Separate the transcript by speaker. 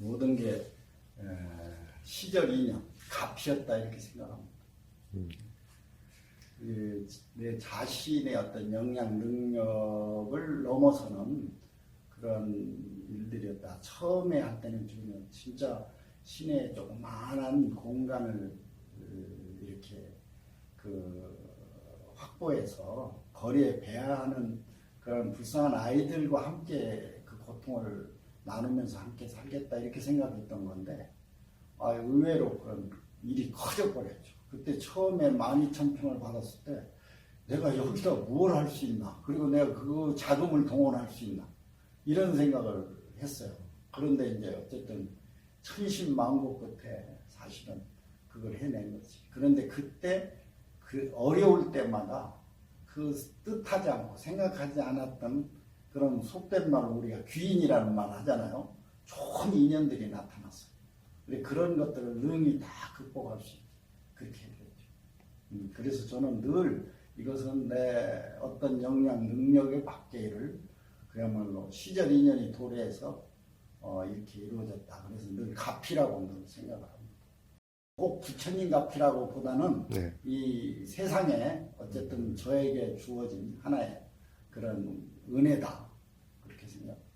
Speaker 1: 모든 게 에, 시절 인연, 값이었다 이렇게 생각합니다. 이, 내 자신의 어떤 역량 능력을 넘어서는 그런 일들이었다. 처음에 할 때는 주는 진짜 시내 조그마한 공간을 그, 이렇게 그 확보해서 거리에 배회하는 그런 불쌍한 아이들과 함께 그 고통을 나누면서 함께 살겠다 이렇게 생각했던 건데 아, 의외로 그런 일이 커져 버렸죠. 그때 처음에 12,000평을 받았을 때 내가 여기다 뭘 할 수 있나? 그리고 내가 그 자금을 동원할 수 있나? 이런 생각을 했어요. 그런데 이제 어쨌든 천신만고 끝에 사실은 그걸 해낸 거지. 그런데 그때 그 어려울 때마다 그 뜻하지 않고 생각하지 않았던 그런 속된 말로 우리가 귀인이라는 말 하잖아요. 좋은 인연들이 나타났어요. 그런 것들을 능히 다 극복할 수 있게 그렇게 해드렸죠. 음, 그래서 저는 늘 이것은 내 어떤 역량, 능력의 밖에를 그야말로 시절 인연이 도래해서 어, 이렇게 이루어졌다. 그래서 늘 가피라고 늘 생각을 합니다. 꼭 부처님 가피라고 보다는
Speaker 2: 네.
Speaker 1: 이 세상에 어쨌든 저에게 주어진 하나의 그런 은혜다. Bismillah.